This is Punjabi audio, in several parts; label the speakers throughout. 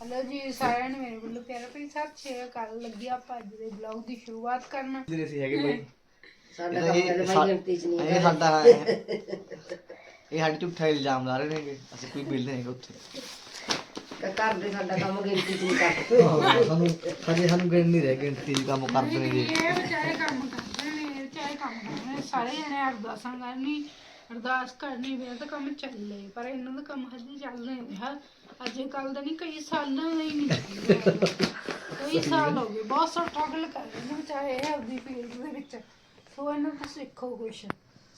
Speaker 1: ਹਲੋ ਜੀ ਸਾਰਿਆਂ ਨੂੰ ਮੇਰੇ ਵੱਲੋਂ ਪਿਆਰਾ ਭਰੀ ਸਤਿ ਸ਼੍ਰੀ ਅਕਾਲ। ਲੱਗੀ ਆਪਾਂ ਅੱਜ ਦੇ ਬਲੌਗ ਦੀ ਸ਼ੁਰੂਆਤ ਕਰਨ।
Speaker 2: ਜਿਹੜੇ ਸੀ ਹੈਗੇ ਬਈ।
Speaker 3: ਸਾਡਾ ਕੰਮ ਕਦੇ ਮੈਂ ਗਿਣਤੀ ਚ ਨਹੀਂ
Speaker 2: ਇਹ ਸਾਡਾ ਇਹ ਸਾਡੇ ਝੂਠਾ ਇਲਜ਼ਾਮ ਲਾ ਰਹੇ ਨੇਗੇ। ਅਸੀਂ ਕੋਈ ਬਿੱਲ ਨਹੀਂ ਉੱਥੇ।
Speaker 3: ਕਿ ਘਰ ਦੇ ਸਾਡਾ ਕੰਮ ਗਿਣਤੀ ਚ ਨਹੀਂ ਕਰਦੇ
Speaker 2: ਸਾਨੂੰ ਸਾਡੇ ਸਾਨੂੰ ਗਿਣ ਨਹੀਂ ਰਹੇ ਗਿਣਤੀ ਦੀ ਕੰਮ ਕਰਦੇ ਨੇ ਜੀ
Speaker 1: ਇਹ ਵਿਚਾਰੇ ਕੰਮ ਕਰਦੇ ਨੇ ਇਹ ਵਿਚਾਰੇ ਕੰਮ ਕਰਦੇ ਨੇ। ਸਾਰੇ ਜਣੇ ਅਰਦਾਸਾਂ ਕਰਨੀ। ਅਰਦਾਸ ਕਰਨੀ ਵੇ ਤਾਂ ਕੰਮ ਚੱਲੇ ਪਰ ਇਹਨਾਂ ਦਾ ਕੰਮ ਹਜੇ ਚੱਲ ਨਹੀਂ ਰਿਹਾ ਅੱਜ ਕੱਲ ਦਾ ਨਹੀਂ ਕਈ ਸਾਲਾਂ ਦਾ ਹੀ ਨਹੀਂ ਕਈ ਸਾਲ ਹੋ। ਗਏ ਬਹੁਤ ਸਟਰਗਲ ਕਰ ਰਹੇ ਨੇ ਵਿਚਾਰੇ ਇਹ ਆਪਦੀ ਫੀਲਡ ਦੇ ਵਿੱਚ। ਸੋ ਇਹਨਾਂ ਤੋਂ ਸਿੱਖੋ ਕੁਛ।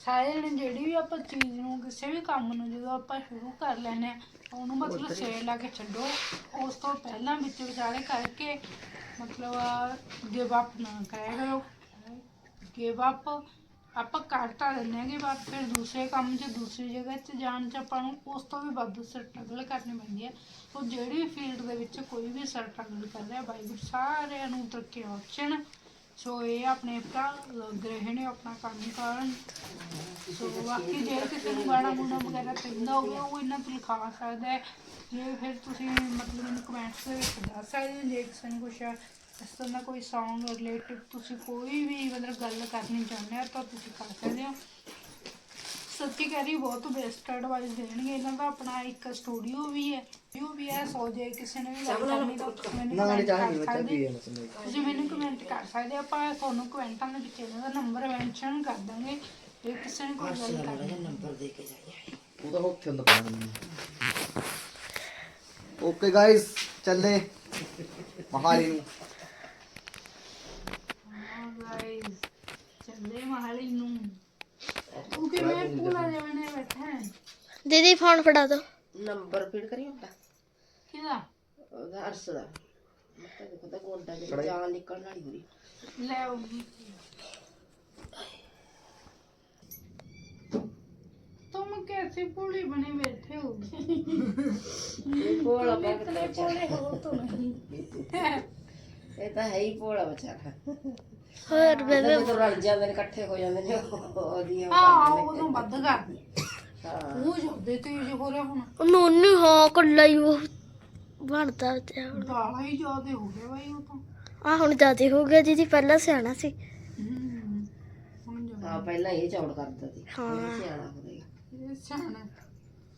Speaker 1: ਸਾਰੇ ਜਣੇ ਜਿਹੜੀ ਵੀ ਆਪਾਂ ਚੀਜ਼ ਨੂੰ ਕਿਸੇ ਵੀ ਕੰਮ ਨੂੰ ਜਦੋਂ ਆਪਾਂ ਸ਼ੁਰੂ ਕਰ ਲੈਨੇ ਆ ਉਹਨੂੰ ਮਤਲਬ ਸੇਰ ਲਾ ਕੇ ਛੱਡੋ। ਉਸ ਤੋਂ ਪਹਿਲਾਂ ਵਿੱਚ ਵਿਚਾਰੇ ਕਰਕੇ ਮਤਲਬ ਗਿਵ ਅਪ ਨਾ ਕਰਿਆ ਕਰੋ ਗਿਵ ਅਪ ਆਪਾਂ ਕਰ ਤਾਂ ਲੈਂਦੇ ਹਾਂ ਗਿਵ ਫਿਰ ਦੂਸਰੇ ਕੰਮ 'ਚ, ਦੂਸਰੀ ਜਗ੍ਹਾ 'ਚ ਜਾਣ 'ਚ ਆਪਾਂ ਨੂੰ ਉਸ ਤੋਂ ਵੀ ਵੱਧ ਸਟਰਗਲ ਕਰਨੀ ਪੈਂਦੀ ਹੈ। ਸੋ ਜਿਹੜੀ ਫੀਲਡ ਦੇ ਵਿੱਚ ਕੋਈ ਵੀ ਸਟਰਗਲ ਕਰ ਰਿਹਾ ਵਾਹਿਗੁਰੂ ਸਾਰਿਆਂ ਨੂੰ ਤਰੱਕੀ ਬਖਸ਼ਣ ਸੋ ਇਹ ਆਪਣੇ ਭਰਾ ਲੱਗ ਰਹੇ ਨੇ ਆਪਣਾ ਕੰਮ ਕਰਨ ਸੋ ਬਾਕੀ ਜੇ ਕਿਸੇ ਨੂੰ ਗਾਣਾ ਗੁਣਾ ਵਗੈਰਾ ਪੈਂਦਾ ਹੋਵੇ, ਉਹ ਇਹਨਾਂ ਤੋਂ ਲਿਖਾ ਸਕਦਾ ਹੈ। ਜੇ ਫਿਰ ਤੁਸੀਂ ਮਤਲਬ ਮੈਨੂੰ ਕਮੈਂਟਸ ਦੇ ਵਿੱਚ ਦੱਸ ਸਕਦੇ ਹੋ, ਜੇ ਕਿਸੇ ਨੂੰ ਕੁਛ ਇਸ ਤਰ੍ਹਾਂ ਦਾ ਕੋਈ Song ਰਿਲੇਟਿਵ ਤੁਸੀਂ ਕੋਈ ਵੀ ਮਤਲਬ ਗੱਲ ਕਰਨੀ ਚਾਹੁੰਦੇ ਹੋ ਤਾਂ ਤੁਸੀਂ ਕਰ ਸਕਦੇ ਹੋ। ਸੱਚੀ ਕਹਿ ਰਹੀ ਬਹੁਤ ਬੈਸਟ ਐਡਵਾਈਸ ਦੇਣਗੇ। ਇਹਨਾਂ ਦਾ ਆਪਣਾ ਇੱਕ ਸਟੂਡੀਓ ਵੀ ਹੈ ਸਟੂਡੀਓ ਵੀ ਹੈ ਸੋ ਜੇ ਕਿਸੇ ਨੇ ਵੀ ਗੱਲ ਕਰਨੀ ਤਾਂ ਤੁਸੀਂ ਮੈਨੂੰ comment ਕਰ ਸਕਦੇ ਹੋ। ਤੁਸੀਂ ਮੈਨੂੰ ਕਮੈਂਟ ਕਰ ਸਕਦੇ ਹੋ ਆਪਾਂ ਤੁਹਾਨੂੰ ਕਮੈਂਟਾਂ ਦੇ ਵਿੱਚ ਇਹਨਾਂ ਦਾ ਨੰਬਰ ਮੈਂਸ਼ਨ ਕਰ ਦਾਂਗੇ। ਜੇ ਕਿਸੇ ਨੇ ਕੋਈ ਗੱਲ ਕਰਨੀ
Speaker 3: ਨੰਬਰ ਦੇ ਕੇ ਜਾਈਏ।
Speaker 2: ਉਹ ਤਾਂ ਉੱਥੇ ਹੁੰਦਾ ਪਿਆ ਓਕੇ ਗਾਇਸ ਚੱਲੇ ਮਹਾਲੀ ਨੂੰ।
Speaker 4: दीदी फ़ोन फटा
Speaker 3: दो। नंबर फ़ीड करियो
Speaker 1: का
Speaker 3: किदा? ओदा अर्श दा। मतलब देखो तो गोंडा जे जान निकल वाली
Speaker 1: हो ले तुम कैसे पूरी बने बैठे हो? पोला इतने पोले हो। तो नहीं
Speaker 3: ये तो है ही पोला बेचारा।
Speaker 4: ਹੋਰ ਬੇਬੇ
Speaker 3: ਜਦੋਂ ਰਲ ਜਾਂਦੇ ਨੇ ਇਕੱਠੇ ਹੋ ਜਾਂਦੇ ਨੇ ਉਹਦੀ ਹਾਂ
Speaker 1: ਉਹ ਉਦੋਂ ਵੱਧ ਕਰਦੀ।
Speaker 3: ਹਾਂ।
Speaker 1: ਉਹ ਜਾਂਦੇ ਤੇਜ਼ ਹੋ ਰਿਹਾ
Speaker 4: ਹੁਣ। ਨੋਨੀ ਹਾਂ ਕੱਲਾ ਹੀ ਉਹ ਬਣਦਾ ਤੇ ਹੁਣ।
Speaker 1: ਹੀ ਜ਼ਿਆਦੇ ਹੋ ਗਏ ਬਾਈ ਉਹ ਤਾਂ।
Speaker 4: ਆ ਹੁਣ ਜ਼ਿਆਦੇ ਹੋ ਗਿਆ ਦੀਦੀ ਪਹਿਲਾਂ ਸਿਆਣਾ ਸੀ।
Speaker 3: ਹਾਂ ਪਹਿਲਾਂ ਇਹ ਚੌੜ ਕਰਦਾ ਸੀ
Speaker 4: ਹਾਂ।
Speaker 3: ਸਿਆਣਾ ਹੋ ਗਿਆ।
Speaker 1: ਸਿਆਣਾ।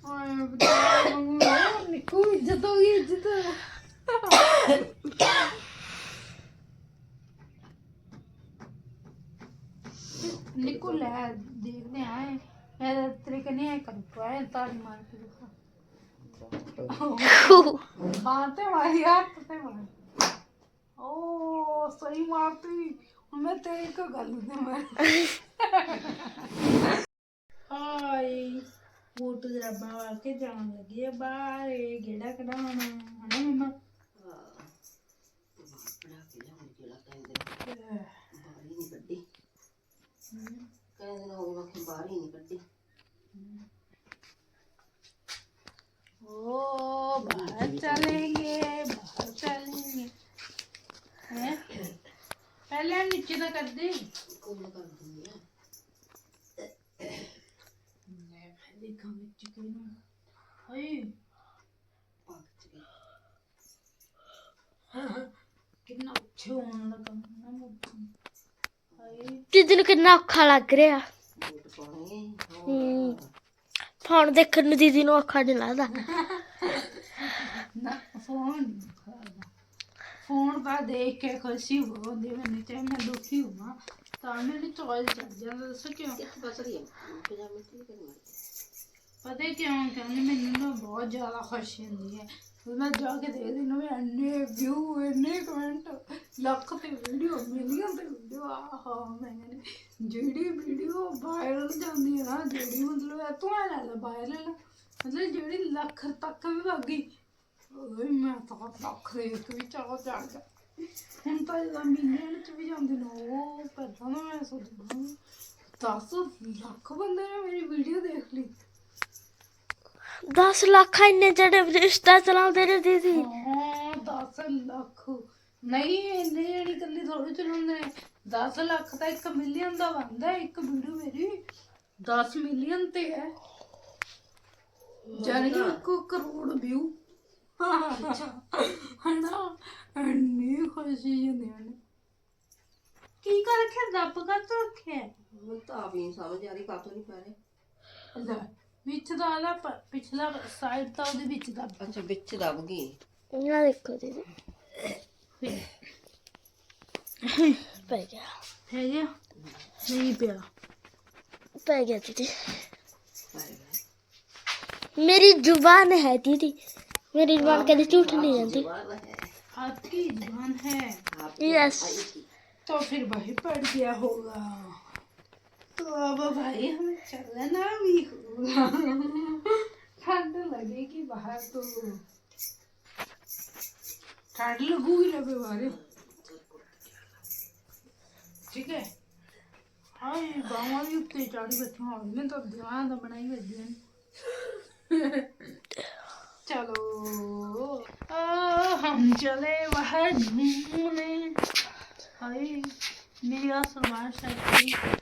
Speaker 1: ਆਏ ਬਤਾ ਮੰਗੂ ਨਿੱਕੂ ਇੱਜ਼ਤ ਹੋ ਗਈ ਨਿੱਕੂ ਲੈ ਦੇਖਦੇ ਆਂ ਮੈਂ ਤੇਰੇ ਕਨੇ ਆਇਆ ਕਰ ਆਇਆ ਤਾੜੀ ਮਾਰ ਕੇ ਦੇਖਾ। ਬਾਹਰ ਤੇ ਮਾਰੀ ਹੱਥ ਤੇ ਮਾਰ। ਓ ਸਹੀ ਮਾਰਤੀ। ਹੁਣ ਮੈਂ ਤੇਰੀ ਕੋ ਗੱਲ ਤੇ ਮਾਰ। ਹਾਈ ਬੂਟ ਜਰਾਬਾਂ ਵਾਲ ਕੇ ਜਾਣ ਲੱਗੇ ਆ ਬਾਹਰ ਇਹ ਗੇੜਾ ਕਢਾਉਣਾ ਹਨਾ ਮਮਾ?
Speaker 3: ਬਣਾ ਕੇ ਲਿਆਉਣ ਜਿਹੜਾ ਕਹਿੰਦੇ? ਬਾਹਰ ਹੀ ਨਹੀਂ ਕੱਢੀ ਕਹਿੰਦੇ ਨੇ ਹੋ ਗਿਆ ਬਾਹਰ ਹੀ ਨਹੀਂ ਕੱਢੀ
Speaker 1: ओ बाहर चलेंगे बाहर चलेंगे हैं पहले हम नीचे तो कर दे
Speaker 3: ਕੋਲ ਕਰ ਦਿੰਦੀ ਆ
Speaker 1: मैं देखा नीचे क्यों ना हाय
Speaker 3: ਪੱਕ ਚ ਗਈ
Speaker 1: कितना अच्छे होने लगा
Speaker 4: ਤੇ ਤੈਨੂੰ ਕਿੰਨਾ ਔਖਾ ਲੱਗ ਰਿਹਾ। ਫੋਨ ਦੇਖਣ ਨੂੰ ਦੀਦੀ ਨੂੰ ਔਖਾ ਨਹੀਂ ਲੱਗਦਾ।
Speaker 1: ਨਾ ਫੋਨ ਫੋਨ ਦਾ ਦੇਖ ਕੇ ਖੁਸ਼ੀ ਹੁੰਦੀ ਮੈਨੂੰ ਤੇ ਮੈਂ ਦੁਖੀ ਹੁਣਾ ਤਾਂ ਮੈਨੂੰ ਚੋਇਲ ਚੱਲ ਜਾਂਦਾ ਦੱਸੋ ਕਿਉਂ? ਪਤਾ ਕਿਉਂ ਕਹਿੰਦੇ ਮੈਨੂੰ ਬਹੁਤ ਜ਼ਿਆਦਾ ਖੁਸ਼ੀ ਹੁੰਦੀ ਹੈ ਮੈਂ ਜਾ ਕੇ ਦੇਖਦੀ ਨਾ ਮੈਂ ਇੰਨੇ ਵਿਊ ਇੰਨੇ ਕਮੈਂਟ ਲੱਖ ਤੇ ਵੀਡੀਓ ਮਿਲੀਅਨ ਤੇ ਵੀਡੀਓ ਆਹਾ ਮੈਂ ਕਹਿੰਦੀ, ਜਿਹੜੀ ਵੀਡੀਓ ਵਾਇਰਲ ਜਾਂਦੀ ਹੈ ਨਾ ਜਿਹੜੀ ਮਤਲਬ ਇਹ ਤੂੰ ਐ ਲੈ ਵਾਇਰਲ ਮਤਲਬ ਜਿਹੜੀ ਲੱਖ ਤੱਕ ਵੀ ਵਗੀ ਓਏ ਮੈਂ ਤਾਂ ਲੱਖ ਦੇ ਇੱਕ ਵੀ ਚਾਹ ਚੜ ਗਿਆ। ਹੁਣ ਤਾਂ ਜਦੋਂ ਮਿਲੀਅਨ ਚ ਵੀ ਜਾਂਦੇ ਨੇ ਉਹ ਪਹਿਲਾਂ ਮੈਂ ਸੋਚਦਾ ਦਸ ਲੱਖ ਬੰਦੇ ਨੇ ਮੇਰੀ ਵੀਡੀਓ ਦੇਖ ਲਈ।
Speaker 4: 10 ਲੱਖ ਇੰਨੇ ਜਿਹੜੇ ਰਿਸ਼ਤਾ ਚਲਾਉਂਦੇ ਨੇ ਦੀਦੀ।
Speaker 1: ਹਾਂ 10 ਲੱਖ। ਨਹੀਂ ਇੰਨੇ ਜਿਹੜੀ ਕੱਲੀ ਥੋੜੀ ਚਲਾਉਂਦੇ ਨੇ। 10 ਲੱਖ ਤਾਂ 1 ਮਿਲੀਅਨ ਦਾ ਬਣਦਾ ਹੈ, ਇੱਕ ਵੀਡੀਓ ਮੇਰੀ। 10 ਮਿਲੀਅਨ ਤੇ ਹੈ। ਜਾਨੀ ਕਿ 1 ਕਰੋੜ ਵਿਊ ਹਣਾ ਇੰਨੀ ਖੁਸ਼ੀ ਹੁੰਦੀ ਹਨ ਕੀ ਕਰ ਰੱਖਿਆ? ਦੱਬ ਕਾ ਤੋ ਰੱਖਿਆ?
Speaker 3: ਮੈਨੂੰ ਤਾਂ ਆਪ ਹੀ ਨਹੀਂ ਸਮਝ ਆ ਰਹੀ ਕਾਤੋਂ ਨਹੀਂ ਪੈ ਰਹੇ।
Speaker 1: ਵਿੱਚ ਦਾ ਆਲਾ ਪ- ਪਿਛਲਾ ਸਾਈਡ ਤਾਂ ਉਹਦੇ ਵਿੱਚ ਦਾ
Speaker 3: ਅੱਛਾ ਵਿੱਚ ਦਬ ਗਈ
Speaker 4: ਨਾ ਦੇਖੋ ਦੀਦੀ ਪੈ ਗਿਆ
Speaker 1: ਹੈ ਗਿਆ ਨਹੀਂ ਪਿਆ
Speaker 4: ਪੈ ਗਿਆ ਦੀਦੀ
Speaker 3: ਪੈ ਗਿਆ
Speaker 4: ਮੇਰੀ ਜ਼ੁਬਾਨ ਹੈ ਦੀਦੀ ਮੇਰੀ ਜ਼ੁਬਾਨ ਕਦੇ ਝੂਠ नहीं ਜਾਂਦੀ
Speaker 3: बार है
Speaker 1: आपकी जुबान है
Speaker 3: आपकी
Speaker 4: यस
Speaker 1: तो फिर वही पड़ गया होगा तो अब भाई हमें चलना भी होगा ठंड लगेगी बाहर तो ठंड लगूगी रबे बारे ठीक है हाँ ये गाँव वाली उत्ते चाड़ी बच्चों हाँ मैं तो दीवान तो बनाई बजी चलो आ, हम चले बाहर घूमने हाय मेरा सलवार शर्ट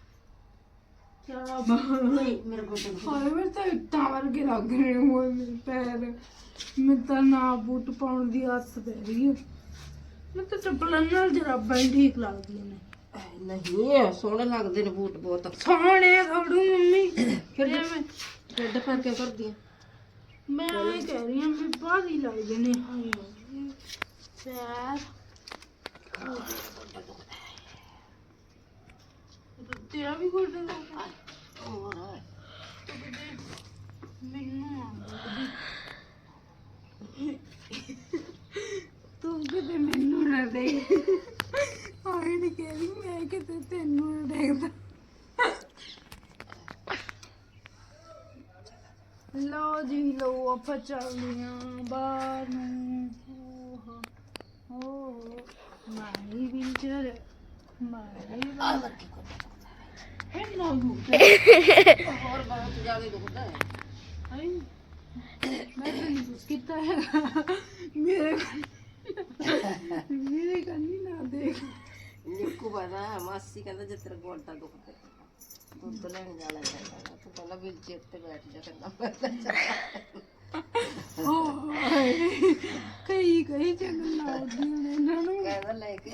Speaker 1: ਨਹੀਂ ਮੇਰੇ ਕੋਲ ਤਾਂ ਹਾਏ ਮੇਰੇ ਤਾਂ ਇੱਟਾਂ ਵਰਗੇ ਲੱਗ ਰਹੇ ਹੋਏ ਮੇਰੇ ਪੈਰ। ਮੈਂ ਤਾਂ ਨਾ ਬੂਟ ਪਾਉਣ ਦੀ ਆਸ ਪੈ ਰਹੀ ਹੈ। ਮੈਂ ਤਾਂ ਚੱਪਲਾਂ ਨਾਲ ਜਰਾਬਾਂ ਹੀ ਠੀਕ ਲੱਗਦੀਆਂ ਨੇ।
Speaker 3: ਨਹੀਂ ਸੋਹਣੇ ਲੱਗਦੇ ਨੇ ਬੂਟ ਬਹੁਤ।
Speaker 1: ਸੋਹਣੇ ਥੋੜੂ ਮੰਮੀ। ਫਿਰ ਮੈਂ
Speaker 3: ਢਿੱਡ ਭਰ ਕੇ ਕਰਦੀ ਆ।
Speaker 1: ਮੈਂ ਇਹ ਕਹਿ ਰਹੀ ਹਾਂ ਵੀ ਬਾਹਰੀ ਲੱਗਦੇ ਨੇ। ਹਾਏ ਪੈਰ। ਤੇਰਾ ਵੀ ਗੋਡਾ ਦੁਖਦਾ ਲੱਗਦਾ
Speaker 3: और
Speaker 1: ਮੈਨੂੰ ਤੂੰ ਕਿਤੇ ਮੈਨੂੰ ਨਾ ਦੇ ਆਏ ਨਹੀਂ ਕਹਿ ਮੈਂ ਕਿਤੇ ਤੈਨੂੰ ਨਾ ਦੇਖਦਾ ਲਓ ਜੀ, ਲਓ, ਆਪਾਂ ਚੱਲਦੀਆਂ ਬਾਹਰ ਨੂੰ। ਓ ਮਾਈ ਵਿੰਟਰ ਮਾਈ ਹੈ
Speaker 3: और बहुत ज़्यादा दुखता है
Speaker 1: मैं तो नहीं कुछ कितना है। मेरे मेरे कन्नी ना
Speaker 3: देख निक्कू बना मासी कहता जब तेरा गोलता दुखता है दूध तो लेने जाना जाएगा तो पहला भी जेब पे
Speaker 1: बैठ जा करना कहीं कहीं जंगल ना होती
Speaker 3: है ना कहता लेके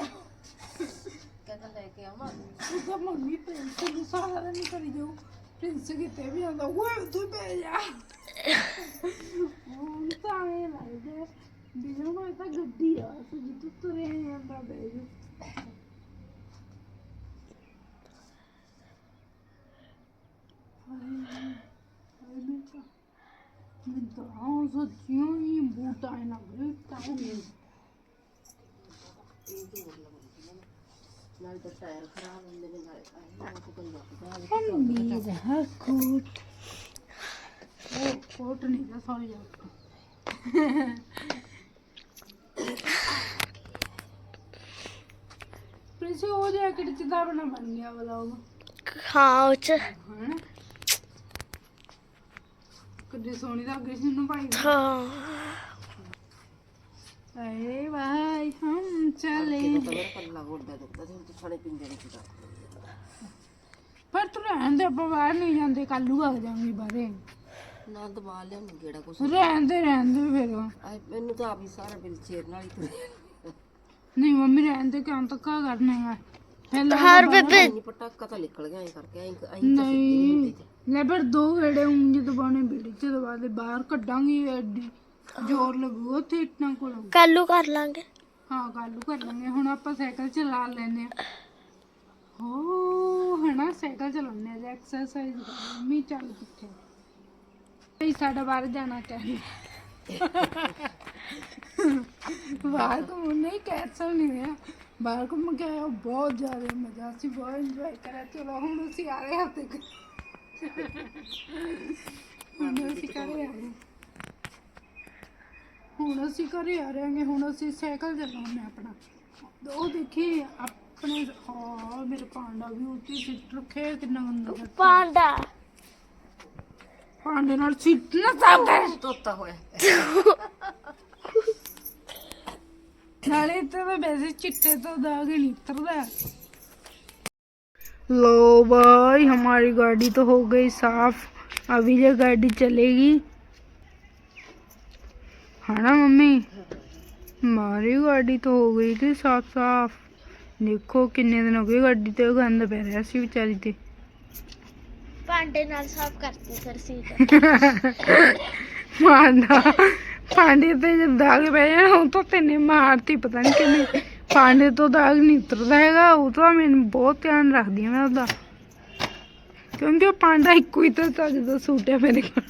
Speaker 3: ਕਹਿੰਦਾ ਲੈ ਕੇ ਆਵਾਂ।
Speaker 1: ਉਹ ਤਾਂ ਮੰਮੀ ਪ੍ਰਿੰਸ ਨੂੰ ਸਹਾਰਾ ਨਹੀਂ ਕਰੀ ਜਾਊ। ਪ੍ਰਿੰਸ ਕਿਤੇ ਵੀ ਆਉਂਦਾ ਓਏ ਤੂੰ ਬਹਿ ਜਾ। ਉਹ ਤਾਂ ਇਹ ਲੱਗਦਾ ਜਦੋਂ ਇਹ ਤਾਂ ਗੱਡੀ ਆ ਤੂੰ ਤੁਰੇ ਜਾਂਦਾ ਬਹਿ ਜਾ। ਹਾਏ ਹਾਏ ਮੈਂ ਤਾਂ ਮੈਂ ਤਾਂ ਸੱਚੀਆਂ ਹੀ ਬੂਟਾਂ ਹੀ ਲੱਗ ਰਹੇ ਤਾਂ
Speaker 3: ਇਹ ਤੇ ਹੋਰ ਲੱਗਦਾ ਨਾਲ ਤਾਂ ਟਾਇਰ ਖਰਾਬ ਹੁੰਦੇ ਨੇ ਨਾਲ ਆਏ ਨਾ ਕੋਈ ਲੱਗਦਾ
Speaker 1: ਨੀਡ ਹੈ ਕੋਟ। ਉਹ ਕੋਟ ਨਹੀਂ ਦਾ ਸੌਰੀ ਜਾ ਪ੍ਰਿੰਸ ਉਹ ਜੈਕਟ ਚ ਦਾ ਬਣਾ ਬਣ ਗਿਆ ਵਾਲਾ ਉਹ।
Speaker 4: ਹਾਂ ਉਹ ਚ।
Speaker 1: ਕਿੱਡੀ ਸੋਹਣੀ ਲੱਗ ਰਹੀ ਸੀ ਉਹਨੂੰ ਭਾਈ।
Speaker 4: ਹਾਂ
Speaker 1: ਅਰੇ ਭਾਈ ਹਮ ਚਲੇ
Speaker 3: ਕਿਤੇ ਤਾਂ ਮੇਰਾ ਪੱਲਾ ਗੋਡਾ ਦੁਖਦਾ ਸੀ ਹੁਣ ਤੂੰ ਨਹੀਂ ਕਿਦਾ
Speaker 1: ਪਰ ਤੂੰ ਰਹਿਣ ਦੇ ਆਪਾਂ ਬਾਹਰ ਨਹੀਂ ਜਾਂਦੇ ਕੱਲੂ ਆ ਜਾਵਾਂਗੇ ਬਾਹਰੇ।
Speaker 3: ਨਾ ਦਬਾ ਲਿਆ ਮੈਂ ਕਿਹੜਾ ਕੁਛ।
Speaker 1: ਰਹਿਣ ਦੇ ਰਹਿਣ ਦੇ ਫਿਰ।
Speaker 3: ਆਏ ਮੈਨੂੰ ਤਾਂ ਆਪ ਹੀ ਸਾਰਾ ਬਿਲ ਚੇਰ ਨਾਲ ਹੀ ਤੁਰਿਆ
Speaker 1: ਨਹੀਂ ਮੰਮੀ ਰਹਿਣ ਦੇ ਕਿਉਂ ਤੱਕਾ ਕਰਨਾ ਹੈ ਪਹਿਲਾਂ
Speaker 4: ਹਰ ਬੇਬੇ।
Speaker 3: ਨਹੀਂ ਪਟਾਕਾ ਤਾਂ ਨਿਕਲ ਗਿਆ ਐ ਕਰਕੇ ਐਂ ਐਂ ਤਾਂ ਸਿੱਧੀ ਨਹੀਂ ਹੁੰਦੀ
Speaker 1: ਨਹੀਂ ਲੈ ਪਰ ਦੋ ਵੇੜੇ ਉਂਝ ਦਬਾਉਣੇ ਬੀੜੀ ਚ ਦਬਾ ਦੇ ਬਾਹਰ ਕੱਢਾਂਗੇ ਐਡੀ। ਜ਼ੋਰ ਲੱਗੂ ਉੱਥੇ ਇਟਨਾ ਕੋਲ
Speaker 4: ਕੱਲੂ ਕਰ ਲਾਂਗੇ।
Speaker 1: ਹਾਂ ਕੱਲੂ ਕਰ ਲਾਂਗੇ। ਹੁਣ ਆਪਾਂ ਸਾਈਕਲ ਚਲਾ ਲੈਨੇ ਆ ਹੋ ਹਨਾ ਸਾਈਕਲ ਚਲਾਉਂਦੇ ਆ ਐਕਸਰਸਾਈਜ਼ ਮੰਮੀ ਚੱਲ ਪਿੱਛੇ ਤੇ ਸਾਡਾ ਬਾਹਰ ਜਾਣਾ ਚਾਹੀਦਾ। ਬਾਹਰ ਘੁੰਮਣ ਨਹੀਂ ਕੈਂਸਲ ਨਹੀਂ ਹੋਇਆ ਬਾਹਰ ਘੁੰਮ ਕੇ ਆਇਆ ਬਹੁਤ ਜ਼ਿਆਦਾ ਮਜ਼ਾ ਸੀ ਬਹੁਤ ਇੰਜੋਏ ਕਰਿਆ। ਚਲੋ ਹੁਣ ਅਸੀਂ ਆ ਰਹੇ ਹਾਂ ਤੇ ਹੁਣ ਅਸੀਂ ਕਰ ਰਹੇ ਹਾਂ। ਹੁਣ ਅਸੀਂ ਘਰੇ ਆ ਰਹੇ ਹਾਂ ਹੁਣ ਅਸੀਂ ਸਾਈਕਲ ਚਲਾਉਂਦੇ ਹਾਂ ਆਪਣਾ ਉਹ ਦੇਖੀ ਆਪਣੇ ਹਾਂ ਮੇਰੇ ਪਾਂਡਾ ਵੀ ਉੱਤੇ ਸਿੱਟ ਰੱਖਿਆ ਕਿੰਨਾ ਗੰਦਾ ਜਿਹਾ।
Speaker 4: ਪਾਂਡਾ
Speaker 1: ਪਾਂਡੇ ਨਾਲ ਸਿੱਟ ਨਾ ਸਕਦੇ
Speaker 3: ਤੋਤਾ ਹੋਇਆ
Speaker 1: ਨਾਲੇ ਤਾਂ ਵੈਸੇ ਚਿੱਟੇ ਤੋਂ ਦਾਗ ਹੀ नहीं उतरता लो भाई हमारी गाड़ी तो हो गई साफ अभी ये गाड़ी चलेगी है ना मम्मी हमारी गाड़ी तो हो गई थी साफ साफ देखो किन्ने दिन हो गए गाड़ी ਤੇ ਗੰਦ ਪੈ ਰਿਹਾ ਸੀ ਵਿਚਾਰੀ ਤੇ
Speaker 4: ਪਾਂਡੇ ਨਾਲ ਸਾਫ਼ ਕਰਤੀ ਫਿਰ ਸੀਟ
Speaker 1: ਮਾਰਨਾ ਪਾਂਡੇ ਤੇ ਜਦ ਦਾਗ ਪੈ ਜਾਣਾ ਉਹ ਤਾਂ ਤੈਨੇ ਮਾਰਤੀ ਪਤਾ ਨਹੀਂ ਕਿੰਨੇ ਪਾਂਡੇ ਤੋਂ ਦਾਗ ਨਹੀਂ ਉਤਰਦਾ ਹੈਗਾ ਉਹ ਤਾਂ ਮੈਨੂੰ ਬਹੁਤ ਧਿਆਨ ਰੱਖਦੀ ਹਾਂ ਮੈਂ ਉਹਦਾ ਕਿਉਂਕਿ ਉਹ ਪਾਂਡਾ ਇੱਕੋ ਹੀ ਤਾਂ ਚੱਜ ਦਾ ਸੂਟ ਹੈ ਮੇਰੇ ਕੋਲ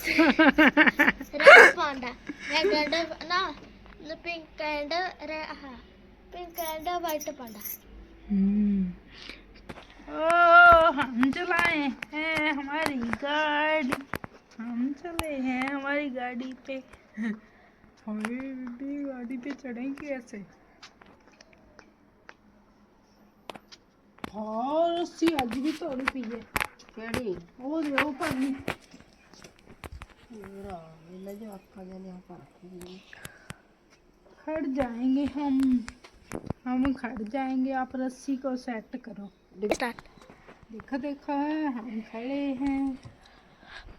Speaker 4: ਰੈਡ ਪਾਂਡਾ ਰੈਡ ਐਂਡ ਨਾ ਪਿੰਕ ਐਂਡ ਹਾਂ ਪਿੰਕ ਐਂਡ ਵਾਈਟ ਪਾਂਡਾ
Speaker 1: हम्म। ओ हम चलाए हैं हमारी गाड़ी हम चले हैं हमारी गाड़ी पे हाय बेबी गाड़ी पे चढ़ें कैसे हाँ रस्सी आज भी तोड़ी पी है
Speaker 3: केड़ी
Speaker 1: वो
Speaker 3: दे ऊपर जो आपका पर
Speaker 1: खड़ जाएँगे हम। हम खड़ जाएँगे आप रस्सी को सेट करो।
Speaker 4: स्टार्ट
Speaker 1: देखा देखा हम खड़े हैं।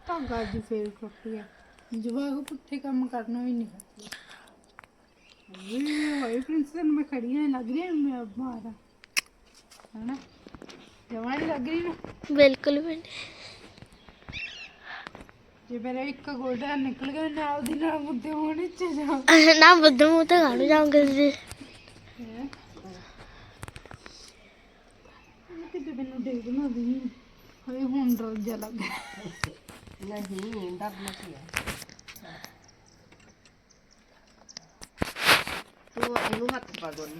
Speaker 1: भागा जी फेर जुआ को पुठे काम करना भी नहीं करती। में खड़ी है लग रही है मैं अब मारा है ना? ਜਮਾਂ ਨਹੀਂ ਲੱਗ ਰਹੀ ਨਾ
Speaker 4: ਬਿਲਕੁਲ ਵੀ ਨਹੀਂ
Speaker 1: ਜੇ ਮੇਰਾ ਇੱਕ ਗੋਡਾ ਨਿਕਲ ਗਿਆ ਨਾਲ ਦੀ ਨਾਲ ਮੁੱਦੇ ਹੋਣੇ ਚ ਜਾ
Speaker 4: ਨਾ ਬੁੱਧ ਮੂੰਹ ਤੇ ਗਾਣੂ ਜਾਉਂਗੇ ਜੀ
Speaker 1: ਕਿਤੇ ਮੈਨੂੰ ਡੇਗ ਨਾ ਦੀ। ਹਏ ਹੁਣ ਡਰ ਜਾ ਲੱਗ
Speaker 3: ਨਹੀਂ ਡਰ ਨਹੀਂ ਹੈ ਉਹ ਇਹਨੂੰ ਹੱਥ ਪਾ ਗੋਲੀ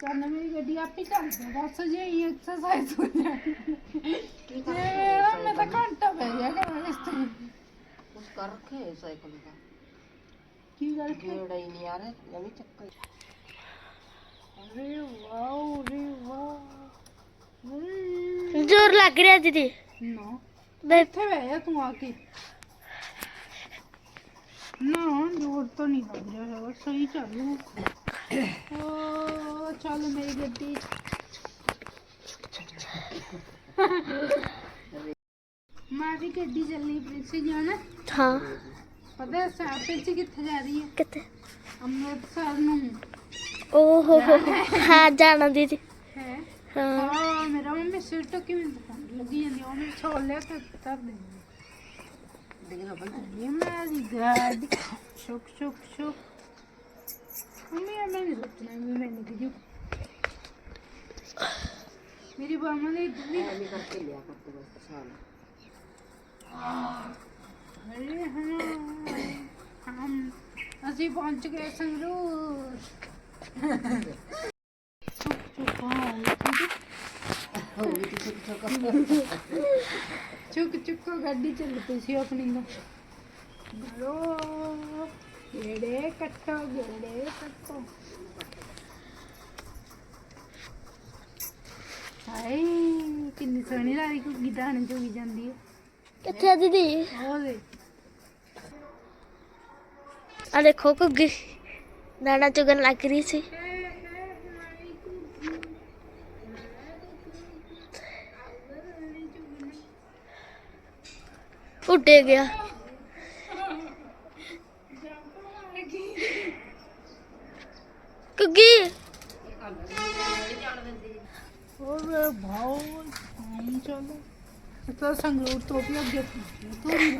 Speaker 1: कहना मेरी गड्डी आप ही। चल देगा सजे ही एक्सरसाइज हो जाएगी मेरा मैं तो घंटा बह जाएगा इस तरह?
Speaker 3: उसका रखे है साइकिल का?
Speaker 1: की कर
Speaker 3: रखे? गेड़ा ही नहीं आ रहा है
Speaker 1: अभी चक्कर। अरे वाओ अरे
Speaker 4: वाओ ज़ोर
Speaker 1: लग
Speaker 4: रहा
Speaker 1: दीदी। ना। बैठे बैठ तू आके। ना ज़ोर तो नहीं लग रहा है सही चल रहा ਓ ਚੱਲ ਮੇਰੀ ਗੱਡੀ। ਮਾਰੀ ਗੱਡੀ ਚੱਲੀ ਪ੍ਰਿੰਸ ਜਾਣਾ?
Speaker 4: ਹਾਂ।
Speaker 1: ਪਤਾ ਹੈ ਸਾਪੇ ਚ ਕਿੱਥੇ ਜਾ ਰਹੀ ਹੈ?
Speaker 4: ਕਿੱਥੇ?
Speaker 1: ਅੰਮ੍ਰਿਤਸਰ ਨੂੰ।
Speaker 4: ਓ ਹੋ। ਹੋ ਹੋ। ਜਾਣਾ ਦੀਦੀ।
Speaker 1: ਹੈ।
Speaker 4: ਹਾਂ।
Speaker 1: ਹਾਂ ਮੇਰਾ ਮੰਮੀ ਸਿਰ ਟੋਕੀ ਮੈਨੂੰ ਠੰਡ ਲੱਗੀ ਜਾਂਦੀ ਆ, ਉਹਨੇ ਛੋੜ ਲਿਆ ਤੇ ਤਰ ਦੇ
Speaker 3: ਦੇਖਣਾ ਬਈ
Speaker 1: ਇਹ ਮੇਰੀ ਗੱਡੀ। ਸ਼ੁਕ ਸ਼ੁਕ ਸ਼ੁਕ। ਮੰਮੀ ਇਹ ਮੈਂ ਨਹੀਂ ਸੋਚਣਾ ਵੀ ਮੈਂ ਨਿਕ ਜੂ ਮੇਰੀ ਬਾਮਾ ਨੇ ਦਿੱਲੀ
Speaker 3: ਐਵੇਂ ਕਰਕੇ ਲਿਆ ਕਰਦੇ ਬਸ ਸਾਲ
Speaker 1: ਅਰੇ ਹਾਂ ਹਮ ਅਸੀਂ ਪਹੁੰਚ ਗਏ ਸੰਗਰੂਰ ਚੁੱਪ ਚੁੱਪ ਹਾਂ
Speaker 3: ਗਈ ਤੇ ਛੋਟਾ ਛੋਟਾ
Speaker 1: ਚੁੱਕ ਚੁੱਕ ਗੱਡੀ ਚੱਲ ਪਈ ਸੀ ਆਪਣੀ ਨੂੰ ਹਲੋ ਗੇੜੇ ਕੱਟੋ ਗੇੜੇ ਕੱਟੋ। ਹਾਏ ਕਿੰਨੀ ਸੋਹਣੀ ਲੱਗਦੀ ਕੋਈ ਦਾਣੇ ਚੁਗੀ ਜਾਂਦੀ ਹੈ
Speaker 4: ਕਿੱਥੇ ਆ ਦੀਦੀ?
Speaker 1: ਉਹ ਦੇ
Speaker 4: ਆ ਦੇਖੋ ਕੁੱਗੀ ਦਾਣਾ ਚੁਗਣ ਲੱਗ ਰਹੀ ਸੀ। ਉੱਡੇ ਗਿਆ। ਲੱਗੀ
Speaker 1: ਹੋਰ ਭਾਉ ਨਹੀਂ ਚੱਲੋ। ਤਾਂ ਸੰਗਰੂਰ ਤੋਂ ਵੀ ਅੱਗੇ ਤੋਰੀ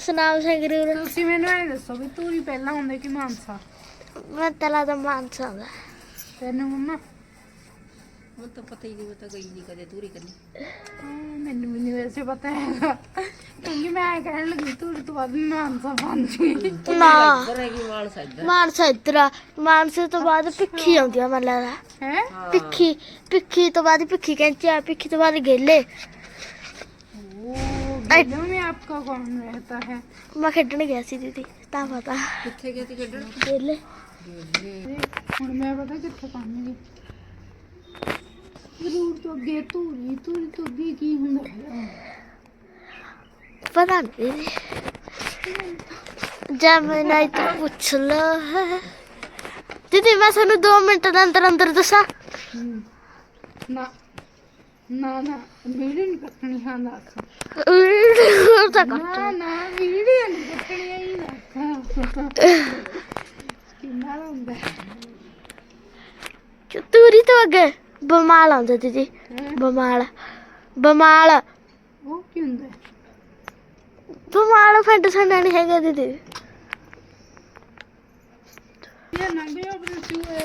Speaker 4: ਸੁਨਾਮ ਸੰਗਰੂਰ?
Speaker 1: ਤੁਸੀਂ ਮੈਨੂੰ ਇਹ ਦੱਸੋ ਵੀ ਤੂਰੀ ਪਹਿਲਾਂ ਹੁੰਦੇ ਕਿ ਮਾਨਸਾ?
Speaker 4: ਮੈਂ ਤਲਾ ਦਾ ਮਾਨਸਾ ਦਾ।
Speaker 1: ਤੈਨੂੰ ਮੰਮਾ?
Speaker 3: ਉਹ ਤਾਂ ਪਤਾ ਹੀ ਨਹੀਂ ਉਹ ਤਾਂ ਗਈ ਨਹੀਂ ਕਦੇ ਧੂਰੀ
Speaker 1: ਕੰਨੀ। ਮੈਨੂੰ ਵੀ ਨਹੀਂ ਵੈਸੇ ਪਤਾ ਹੈਗਾ। ਕਿਉਂਕਿ ਮੈਂ ਕਹਿਣ ਲੱਗੀ ਧੂਰੀ ਤੋਂ ਬਾਅਦ ਮਾਨਸਾ ਬੰਦੀ
Speaker 4: ਨਾ।
Speaker 3: ਇੱਧਰ ਹੈਗੀ ਮਾਨਸਾ ਇੱਧਰ।
Speaker 4: ਮਾਨਸਾ ਇੱਧਰ ਆ। ਮਾਨਸੇ ਤੋਂ ਬਾਅਦ ਭਿੱਖੀ ਆਉਂਦੀ ਆ ਮੈਨੂੰ ਲੱਗਦਾ।
Speaker 1: ਹੈ?
Speaker 4: ਭਿੱਖੀ ਭਿੱਖੀ ਤੋਂ ਬਾਅਦ ਭਿੱਖੀ ਕਹਿੰਦੇ ਆ ਭਿੱਖੀ ਤੋਂ ਬਾਅਦ ਗੇਲੇ।
Speaker 1: ਉਹ ਗੇਲੋਂ ਮੈਂ ਆਪਕਾ ਕੌਣ ਰਹਤਾ ਹੈ?
Speaker 4: ਮੈਂ ਖੇਡਣ ਗਿਆ ਸੀ ਦੀਦੀ ਤਾਂ ਪਤਾ।
Speaker 3: ਕਿੱਥੇ ਗਈ ਸੀ ਖੇਡਣ?
Speaker 4: ਗੇਲੇ।
Speaker 1: ਹੁਣ ਮੈਂ ਪਤਾ ਕਿੱਥੇ ਕੰਮ ਗਈ ਜ਼ਰੂਰ ਤੋਂ ਅੱਗੇ ਧੂਰੀ ਧੂਰੀ ਤੋਂ ਅੱਗੇ ਕੀ ਹੁੰਦਾ
Speaker 4: ਪਤਾ ਨਹੀਂ। ਦੀਦੀ ਜਾਂ ਮੈਂ ਨਹੀਂ ਤਾਂ ਪੁੱਛ ਲਾ। ਦੀਦੀ ਮੈਂ ਤੁਹਾਨੂੰ 2 ਮਿੰਟ ਦੇ ਅੰਦਰ ਅੰਦਰ ਦੱਸਾਂ।
Speaker 1: ਨਾ ਨਾ ਨਾ ਵੀਡੀਓ ਨਹੀਂ ਕੱਟਣੀ ਹਾਂ
Speaker 4: ਤਾਂ ਕੱਟ
Speaker 1: ਨਾ ਨਾ ਵੀਡੀਓ ਨਹੀਂ ਕੱਟਣੀ ਆਈ ਨਾ ਅੱਖਾਂ ਕਿੰਨਾ ਹੁੰਦਾ
Speaker 4: ਚਤੂਰੀ ਤੋਂ ਅੱਗੇ। ਬਮਾਲ ਆਉਂਦਾ ਦੀਦੀ? ਬਮਾਲ ਬਮਾਲ।
Speaker 1: ਉਹ ਕੀ ਹੁੰਦਾ?
Speaker 4: ਬਮਾਲ ਫੱਡ ਸੰਡਾ ਨਹੀਂ ਹੈਗਾ ਦੀਦੀ।
Speaker 1: ਇਹ ਨਾ ਵੀ ਆਪਣੇ ਚੂਹੇ।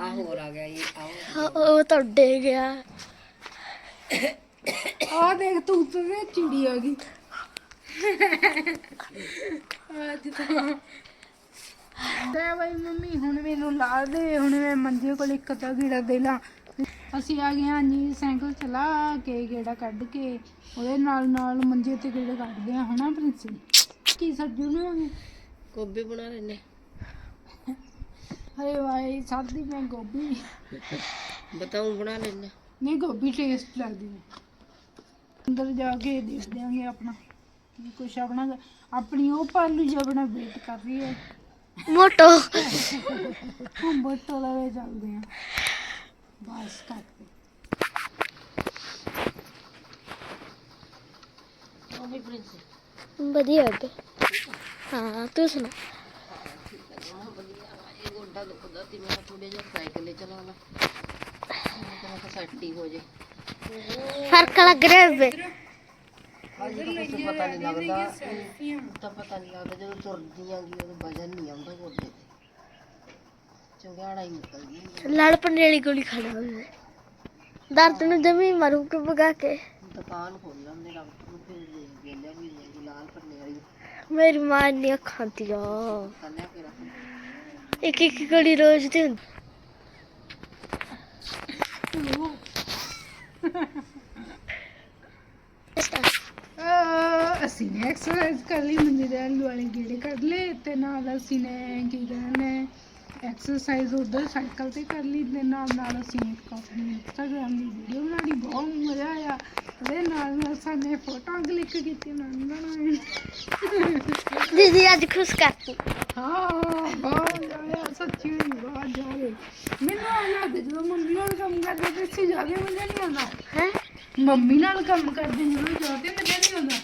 Speaker 3: ਆ ਹੋਰ ਆ ਗਿਆ ਇਹ ਆਓ
Speaker 4: ਉਹ ਤਾਂ ਉੱਡੇ ਗਿਆ।
Speaker 1: ਆ ਦੇਖ ਤੂੰ ਤੇ ਚਿੜੀ ਆ ਗਈ। ਅੱਜ ਤਾਂ ਤੇ ਬਈ ਮੰਮੀ ਹੁਣ ਮੈਨੂੰ ਲਾ ਦੇ ਹੁਣ ਮੈਂ ਮੰਜੇ ਕੋਲ ਇੱਕ ਤਾਂ ਗੀੜਾ ਦੇ ਲਾਂ। ਅਸੀਂ ਆ ਗਏ ਹਾਂ ਜੀ ਸਾਈਕਲ ਚਲਾ ਕੇ ਗੇੜਾ ਕੱਢ ਕੇ ਉਹਦੇ ਨਾਲ ਨਾਲ ਮੰਜੇ ਤੇ ਗੇੜਾ ਕੱਢਦੇ ਆ ਹਨਾ ਪ੍ਰਿੰਸੀ? ਕੀ ਨੇ ਹੋਗੇ
Speaker 3: ਕੋਬੇ ਬਣਾ ਲੈਨੇ
Speaker 1: ਅਰੇ ਭਾਈ ਸਾਦੀ ਮੈਂ ਗੋਭੀ।
Speaker 3: ਬਤਾਉ ਬਣਾ ਲੈਨੇ
Speaker 1: ਨਹੀਂ ਗੋਭੀ ਟੇਸਟ ਲੱਗਦੀ ਹੈ। ਅੰਦਰ ਜਾ ਕੇ ਦੇਖ ਦਿਆਂਗੇ ਆਪਣਾ। ਕੀ ਕੁਛ ਆਪਣਾ ਆਪਣੀ ਉਹ ਪਾਲੂ ਜੀ ਆਪਣਾ ਵੇਟ ਕਰ ਰਹੀ ਹੈ।
Speaker 4: ਮੋਟੋ।
Speaker 1: ਹੁਣ ਬੋਟੋ ਲਵੇ ਚੱਲਦੇ ਆ। ਬਸ ਕਰਦੇ
Speaker 3: ਉਹ ਵੀ ਪ੍ਰਿੰਸ
Speaker 4: ਵਧੀਆ ਅੱਗੇ ਹਾਂ ਤੂੰ ਸੁਣਾ।
Speaker 3: ਇਹ ਗੋਡਾ ਦੁਖਦਾ ਤੀ ਮੈਂ ਥੋੜੇ ਜਿਹਾ ਸਾਈਕਲ ਚਲਾ ਲਾ ਮੈਂ ਕਿਹਾ ਸੈੱਟ ਹੀ ਹੋ ਜੇ।
Speaker 4: ਫ਼ਰਕ ਲੱਗ ਰਿਹਾ ਬੇ
Speaker 3: ਅੱਜ ਤਾਂ ਕੁਛ ਪਤਾ ਨਹੀਂ ਲੱਗਦਾ ਤਾਂ ਪਤਾ ਨਹੀਂ ਲੱਗਦਾ ਜਦੋਂ ਤੁਰਦੀਆਂ ਗਈ ਉਦੋਂ ਵਜਨ ਨਹੀਂ ਆਉਂਦਾ ਗੋਡੇ ਤੇ ਚੰਗਾੜਾ ਹੀ ਨਿਕਲਦੀ ਹੈ।
Speaker 4: ਲੜ ਪੰਡੇਲੀ ਗੋਲੀ ਖਾਣਾ ਹੋਵੇ ਦਰਦ ਨੂੰ ਜਮੀ ਮਰੂ ਕੇ ਭਗਾ ਕੇ।
Speaker 3: ਦੁਕਾਨ ਖੋਲ ਲੈਂਦੇ ਡਾਕਟਰ ਨੂੰ ਫਿਰ ਦੇਖ ਵੇਲਿਆ ਵੀ ਨਹੀਂ ਲਾਲ ਪੰਨੇ
Speaker 4: ਮੇਰੀ ਮਾਂ ਨੇ ਖਾਂਦੀ ਆ। ਇੱਕ ਇੱਕ ਗੋਲੀ ਰੋਜ਼ ਦੀ ਹੁੰਦੀ।
Speaker 1: ਅਹ ਅਸੀਂ ਨੇ ਐਕਸਰਸਾਈਜ਼ ਕਰ ਲਈ, ਮੰਜੇ ਦੇ ਆਲੂ ਵਾਲੇ ਗੇੜੇ ਕੱਢ ਲਏ ਤੇ ਨਾਲ ਅਸੀਂ ਨੇ ਕੀ ਕਹਿੰਦੇ ਐਕਸਰਸਾਈਜ਼ ਉਧਰ ਸਾਈਕਲ ਤੇ ਕਰ ਲਈ ਤੇ ਨਾਲ ਨਾਲ ਅਸੀਂ ਇੱਕ ਆਪਣੀ ਦੀ ਵੀਡੀਓ ਬਣਾ ਲਈ, ਬਹੁਤ ਮਜ਼ਾ ਆਇਆ। ਤੇ ਨਾਲ ਨਾਲ ਸਾਨੇ ਫੋਟੋਆਂ ਕਲਿੱਕ ਕੀਤੀਆਂ ਨਾਲ ਨਾਲ
Speaker 4: ਦੀਦੀ ਅੱਜ ਖੁਸ਼ ਕਰਤੀ।
Speaker 1: ਹਾਂ ਬਾਹਰ ਜਾ ਰਿਹਾ ਸੱਚੀ ਹੋਈ ਬਾਹਰ ਜਾ ਰਿਹਾ ਮੈਨੂੰ ਆ ਜਾਂਦਾ ਜਦੋਂ ਮੰਮੀ ਨਾਲ ਕੰਮ ਕਰਦੇ ਤੇ ਇੱਥੇ ਜਾ ਕੇ ਮਜ਼ਾ ਨਹੀਂ ਆਉਂਦਾ
Speaker 4: ਹੈ
Speaker 1: ਮੰਮੀ ਨਾਲ ਕੰਮ ਕਰਦੇ ਜਦੋਂ ਜਾ ਕੇ ਮਜ਼ਾ ਨਹੀਂ ਆਉਂਦਾ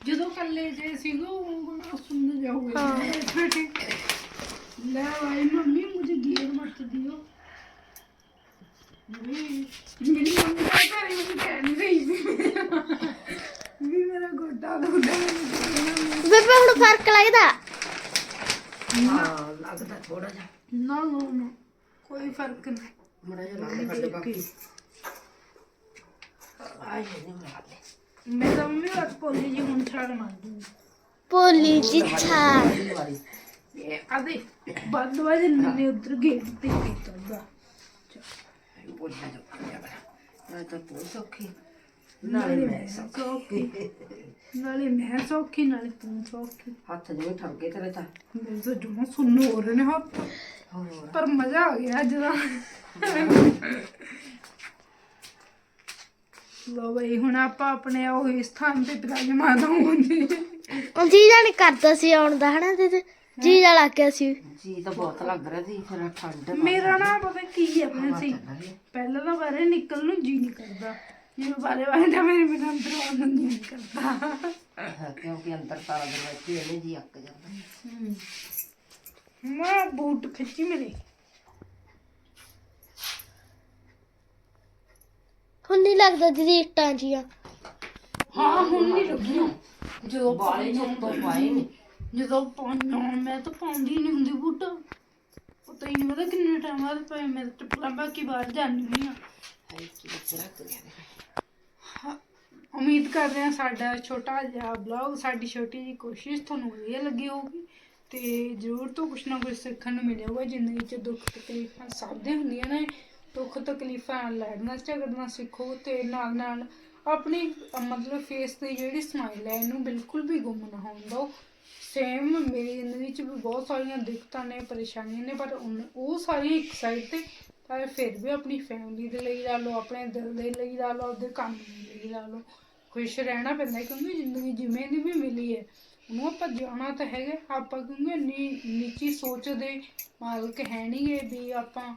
Speaker 1: ਜਦੋਂ ਕੱਲੇ ਜੇ ਸੀਗੋ ਉਹ ਸੁਣ ਜਾਓਗੇ ਹਾਂ ਠੀਕ ਲੈ ਭਾਈ ਮੰਮੀ ਮੁਝੇ ਗੇਰ ਮਤ ਦਿਓ ਮੇਰੀ ਮੰਮੀ ਦਾ ਘਰ ਹੀ ਮੈਨੂੰ ਕਹਿ ਨਹੀਂ ਰਹੀ ਵੀ ਮੇਰਾ ਗੋਡਾ ਦੁਖਦਾ
Speaker 4: ਬੇਬੇ ਹੁਣ ਫ਼ਰਕ ਲੱਗਦਾ।
Speaker 3: ਹਾਂ ਲੱਗਦਾ ਥੋੜਾ ਜਿਹਾ।
Speaker 1: ਨਾ ਨਾ ਨਾ। ਕੋਈ ਫ਼ਰਕ ਨਹੀਂ।
Speaker 3: ਮੜਾ ਜਿਹਾ ਲੱਗਦਾ ਸਾਡੇ ਬਾਕੀ। ਆਏ ਨਹੀਂ
Speaker 1: ਮਾਰਦੇ ਮੈਂ ਤਾਂ ਮੰਮੀ ਵਾਸ ਭੋਲੀ ਜੀ ਹੁਣ ਛਾੜ ਮਾਰਦੀ
Speaker 4: ਭੋਲੀ ਜੀ ਛਾੜ
Speaker 3: ਇਹ
Speaker 1: ਆਦੇ ਬੰਦ ਵਾਜੇ ਨੇ ਉਧਰ ਗੇਟ ਤੇ ਕੀਤਾ ਦਾ
Speaker 3: ਭੋਲੀ ਜੀ ਤਾਂ ਬਹੁਤ ਸੌਖੀ ਨਾਲੇ ਮੈਂ
Speaker 1: ਸੌਖੀ। ਨਾਲੇ ਮੈਂ ਸੌਖੀ ਨਾਲੇ ਤੂੰ ਸੌਖੀ।
Speaker 3: ਹੱਥ ਜਿਵੇਂ ਠੱਗ ਗਏ ਤੇਰੇ ਤਾਂ।
Speaker 1: ਮੇਰੇ ਤੋਂ ਜਮਾ ਸੁੰਨ ਹੋ ਰਹੇ ਨੇ ਹੱਥ।
Speaker 3: ਹੋਰ
Speaker 1: ਪਰ ਮਜ਼ਾ ਆ ਗਿਆ ਅੱਜ ਦਾ। ਲੋ ਬਈ ਹੁਣ ਆਪਾਂ ਆਪਣੇ ਉਹੀ ਸਥਾਨ ਤੇ
Speaker 4: ਜੀ ਜਾਨ ਕਰਦਾ ਸੀ ਆਉਣ ਦਾ ਹਨਾ ਦੀਦੀ? ਜੀ ਜਾ ਲੱਗ ਗਿਆ ਸੀ।
Speaker 3: ਜੀ ਤਾਂ ਬਹੁਤ ਲੱਗ ਰਿਹਾ ਸੀ ਫਿਰ ਠੰਡ
Speaker 1: ਮੇਰਾ ਨਾ ਪਤਾ ਕੀ ਹੈ ਆਪਣੇ ਸੀ। ਪਹਿਲਾਂ ਤਾਂ ਬਾਹਰ ਨਿਕਲ ਨੂੰ ਜੀ ਨਹੀਂ ਕਰਦਾ। ਜਿਵੇਂ ਬਾਰੇ ਬਾਰੇ ਤਾਂ ਮੇਰੇ ਬਿਨਾਂ ਅੰਦਰ ਆਉਣ ਨੂੰ ਨਹੀਂ ਕਰਦਾ।
Speaker 3: ਕਿਉਂਕਿ ਅੰਦਰ ਸਾਰਾ ਦਿਨ ਬੈਠੀ ਇਹਨੇ ਜੀ ਅੱਕ ਜਾਂਦਾ।
Speaker 1: ਮੈਂ ਬੂਟ ਖਿੱਚੀ ਮੇਰੇ।
Speaker 4: ਹੁਣ ਨਹੀਂ ਲੱਗਦਾ ਦੀਦੀ ਇੱਟਾਂ ਜੀਆਂ।
Speaker 1: ਹਾਂ ਹੁਣ ਨਹੀਂ ਲੱਗੀਆਂ। ਜਦੋਂ
Speaker 3: ਬਾਲੇ
Speaker 1: ਪਾਈਆਂ
Speaker 3: ਤੋਂ ਪਾਏ ਨੇ।
Speaker 1: ਜਦੋਂ ਪਾਈਆਂ ਮੈਂ ਤਾਂ ਪਾਉਂਦੀ ਨਹੀਂ ਹੁੰਦੀ ਬੂਟ। ਪਤਾ ਹੀ ਨਹੀਂ ਪਤਾ ਕਿੰਨੇ ਟਾਈਮ ਬਾਅਦ ਪਾਏ ਮੈਂ ਤਾਂ ਟੱਪਲਾਂ ਬਾਕੀ ਬਾਹਰ ਜਾਂਦੀ ਨਹੀਂ ਆ
Speaker 3: ਕੀ ਗਿਆ
Speaker 1: ਉਮੀਦ ਕਰਦੇ ਹਾਂ ਸਾਡਾ ਛੋਟਾ ਜਿਹਾ ਬਲੌਗ ਸਾਡੀ ਛੋਟੀ ਜਿਹੀ ਕੋਸ਼ਿਸ਼ ਤੁਹਾਨੂੰ ਵਧੀਆ ਲੱਗੀ ਹੋਊਗੀ ਤੇ ਜ਼ਰੂਰ ਤੋਂ ਕੁਛ ਨਾ ਕੁਛ ਸਿੱਖਣ ਨੂੰ ਮਿਲਿਆ ਹੋਊਗਾ ਜ਼ਿੰਦਗੀ 'ਚ ਦੁੱਖ ਤਕਲੀਫਾਂ ਸਭ ਦੇ ਹੁੰਦੀਆਂ ਨੇ, ਦੁੱਖ ਤਕਲੀਫਾਂ ਲੜਨਾ ਝਗੜਨਾ ਸਿੱਖੋ ਤੇ ਨਾਲ ਨਾਲ ਆਪਣੀ, ਮਤਲਬ ਫੇਸ ਤੇ ਜਿਹੜੀ ਸਮਾਈਲ ਹੈ ਇਹਨੂੰ ਬਿਲਕੁਲ ਵੀ ਗੁੰਮ ਨਾ ਹੋਣ ਦਿਓ। ਸੇਮ ਮੇਰੀ ਜ਼ਿੰਦਗੀ 'ਚ ਵੀ ਬਹੁਤ ਸਾਰੀਆਂ ਦਿੱਕਤਾਂ ਨੇ, ਪਰੇਸ਼ਾਨੀਆਂ ਨੇ, ਪਰ ਉਨ- ਉਹ ਸਾਰੀਆਂ ਇੱਕ ਸਾਈਡ ਤੇ ਪਰ ਫਿਰ ਵੀ ਆਪਣੀ ਫੈਮਿਲੀ ਦੇ ਲਈ ਲਾ ਲਓ, ਆਪਣੇ ਦਿਲ ਦੇ ਲਈ ਲਾ ਲਓ ਆਪਣੇ ਕੰਮ ਦੇ ਲਈ ਲਾ ਲਓ। ਖੁਸ਼ ਰਹਿਣਾ ਪੈਂਦਾ ਕਿਉਂਕਿ ਜ਼ਿੰਦਗੀ ਜਿਵੇਂ ਦੀ ਵੀ ਮਿਲੀ ਹੈ, ਉਹਨੂੰ ਆਪਾਂ ਜਿਉਣਾ ਤਾਂ ਹੈਗਾ, ਆਪਾਂ ਕਿਉਂਕਿ ਨੀ ਨੀਚੀ ਸੋਚ ਦੇ ਮਾਲਕ ਹੈ ਨਹੀਂ ਨਹੀਂਗੇ ਵੀ ਆਪਾਂ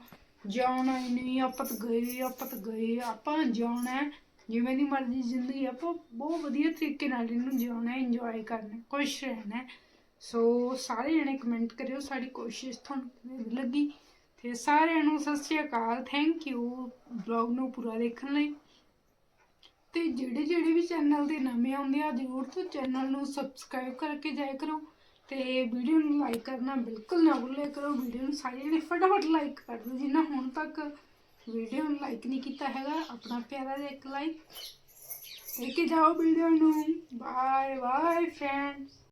Speaker 1: ਜਿਉਣਾ ਹੀ ਨਹੀਂ, ਆਪਾਂ ਤਾਂ ਗਏ, ਆਪਾਂ ਤਾਂ ਗਏ, ਆਪਾਂ ਜਿਉਣਾ ਜਿਵੇਂ ਦੀ ਮਰਜ਼ੀ ਜ਼ਿੰਦਗੀ ਆਪਾਂ ਬਹੁਤ ਵਧੀਆ ਤਰੀਕੇ ਨਾਲ ਇਹਨੂੰ ਜਿਉਣਾ ਇੰਜੋਏ ਕਰਨਾ ਖੁਸ਼ ਰਹਿਣਾ ਸੋ ਸਾਰੇ ਜਣੇ ਕਮੈਂਟ ਕਰਿਓ ਸਾਡੀ ਕੋਸ਼ਿਸ਼ ਤੁਹਾਨੂੰ ਕਿਵੇਂ ਲੱਗੀ। ਤੇ ਸਾਰਿਆਂ ਨੂੰ ਸਤਿ ਸ਼੍ਰੀ ਅਕਾਲ ਥੈਂਕ ਯੂ ਬਲੌਗ ਨੂੰ ਪੂਰਾ ਦੇਖਣ ਲਈ। ਤੇ ਜਿਹੜੇ ਜਿਹੜੇ ਵੀ ਚੈਨਲ ਦੇ ਨਵੇਂ ਆਉਂਦੇ ਆ, ਜ਼ਰੂਰ ਤੋਂ ਚੈਨਲ ਨੂੰ ਸਬਸਕ੍ਰਾਈਬ ਕਰਕੇ ਜਾਇਆ ਕਰੋ ਤੇ ਵੀਡੀਓ ਨੂੰ ਲਾਈਕ ਕਰਨਾ ਬਿਲਕੁਲ ਨਾ ਭੁੱਲਿਆ ਕਰੋ। ਵੀਡੀਓ ਨੂੰ ਸਾਰੇ ਜਣੇ ਫਟਾਫਟ ਲਾਈਕ ਕਰ ਦਿਓ ਜਿਨ੍ਹਾਂ ਹੁਣ ਤੱਕ ਵੀਡੀਓ ਨੂੰ ਲਾਈਕ ਨਹੀਂ ਕੀਤਾ ਹੈਗਾ, ਆਪਣਾ ਪਿਆਰਾ ਜਿਹਾ ਇੱਕ ਲਾਈਕ ਦੇ ਕੇ ਜਾਓ ਵੀਡੀਓ ਨੂੰ। Bye bye friends